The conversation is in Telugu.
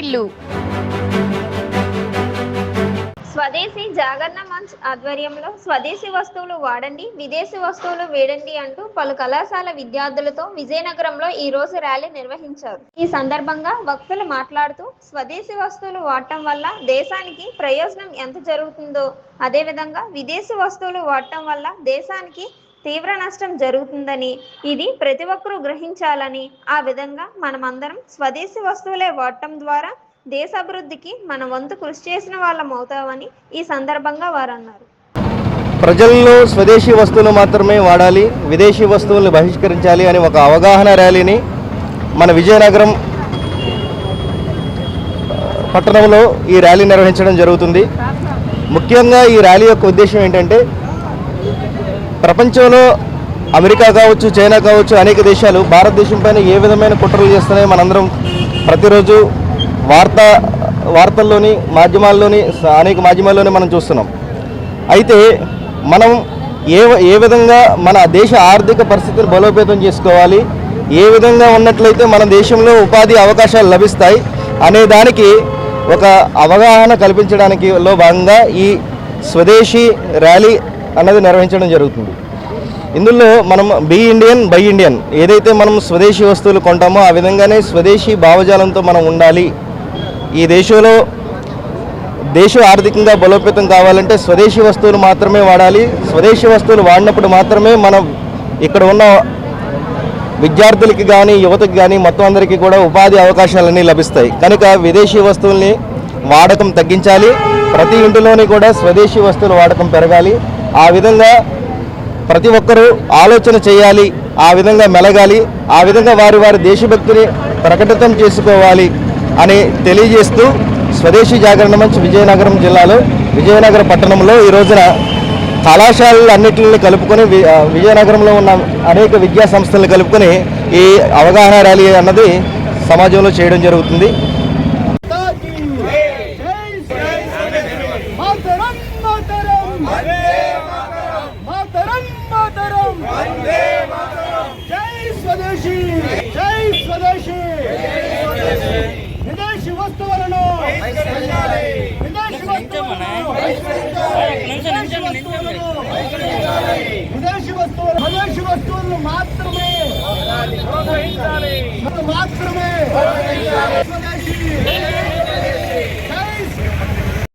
వారిల్లు స్వదేశీ జాగరణ మంచ్ ఆధ్వర్యంలో స్వదేశీ వస్తువులు వాడండి విదేశీ వస్తువులు వేడండి అంటూ పలు కళాశాల విద్యార్థులతో విజయనగరంలో ఈ రోజు ర్యాలీ నిర్వహించారు. ఈ సందర్భంగా వక్తలు మాట్లాడుతూ స్వదేశీ వస్తువులు వాడటం వల్ల దేశానికి ప్రయోజనం ఎంత జరుగుతుందో అదేవిధంగా విదేశీ వస్తువులు వాడటం వల్ల దేశానికి తీవ్ర నష్టం జరుగుతుందని ఇది ప్రతి ఒక్కరూ గ్రహించాలని ఆ విధంగా మనమందరం స్వదేశీ వస్తువులే వాడటం ద్వారా దేశ అభివృద్ధికి మన వంతు కృషి చేసిన వాళ్ళం అవుతామని ఈ సందర్భంగా వారు అన్నారు ప్రజల్లో స్వదేశీ వస్తువులు మాత్రమే వాడాలి విదేశీ వస్తువులను బహిష్కరించాలి అని ఒక అవగాహన ర్యాలీని మన విజయనగరం పట్టణంలో ఈ ర్యాలీ నిర్వహించడం జరుగుతుంది. ముఖ్యంగా ఈ ర్యాలీ యొక్క ఉద్దేశం ఏంటంటే ప్రపంచంలో అమెరికా కావచ్చు చైనా కావచ్చు అనేక దేశాలు భారతదేశం పైన ఏ విధమైన కుట్రలు చేస్తున్నాయో మనందరం ప్రతిరోజు వార్తా వార్తల్లోని మాధ్యమాల్లోని అనేక మాధ్యమాల్లోనే మనం చూస్తున్నాం. అయితే మనం ఏ ఏ విధంగా మన దేశ ఆర్థిక పరిస్థితిని బలోపేతం చేసుకోవాలి ఏ విధంగా ఉన్నట్లయితే మన దేశంలో ఉపాధి అవకాశాలు లభిస్తాయి అనే దానికి ఒక అవగాహన కల్పించడానికి లో భాగంగా ఈ స్వదేశీ ర్యాలీ అన్నది నిర్వహించడం జరుగుతుంది. ఇందులో మనం బీ ఇండియన్ బై ఇండియన్ ఏదైతే మనం స్వదేశీ వస్తువులు కొంటామో ఆ విధంగానే స్వదేశీ భావజాలంతో మనం ఉండాలి. ఈ దేశంలో దేశం ఆర్థికంగా బలోపేతం కావాలంటే స్వదేశీ వస్తువులు మాత్రమే వాడాలి. స్వదేశీ వస్తువులు వాడినప్పుడు మాత్రమే మనం ఇక్కడ ఉన్న విద్యార్థులకి కానీ యువతకి కానీ మొత్తం అందరికీ కూడా ఉపాధి అవకాశాలన్నీ లభిస్తాయి. కనుక విదేశీ వస్తువుల్ని వాడకం తగ్గించాలి. ప్రతి ఇంటిలోని కూడా స్వదేశీ వస్తువుల వాడకం పెరగాలి. ఆ విధంగా ప్రతి ఒక్కరూ ఆలోచన చేయాలి ఆ విధంగా మెలగాలి ఆ విధంగా వారి వారి దేశభక్తిని ప్రకటితం చేసుకోవాలి అని తెలియజేస్తూ స్వదేశీ జాగరణ మంచి విజయనగరం జిల్లాలో విజయనగర పట్టణంలో ఈ రోజున కళాశాలలు అన్నింటిని కలుపుకొని విజయనగరంలో ఉన్న అనేక విద్యా సంస్థలను కలుపుకొని ఈ అవగాహన ర్యాలీ అన్నది సమాజంలో చేయడం జరుగుతుంది మాతరం మాతరం మాతరం మాతరం జై స్వదేశీ జై స్వదేశీ విదేశీ వస్తువులను విదేశీ వస్తువులను విదేశీ వస్తువులను విదేశీ వస్తువులు స్వదేశీ వస్తువులను మాత్రమే మాత్రమే స్వదేశీ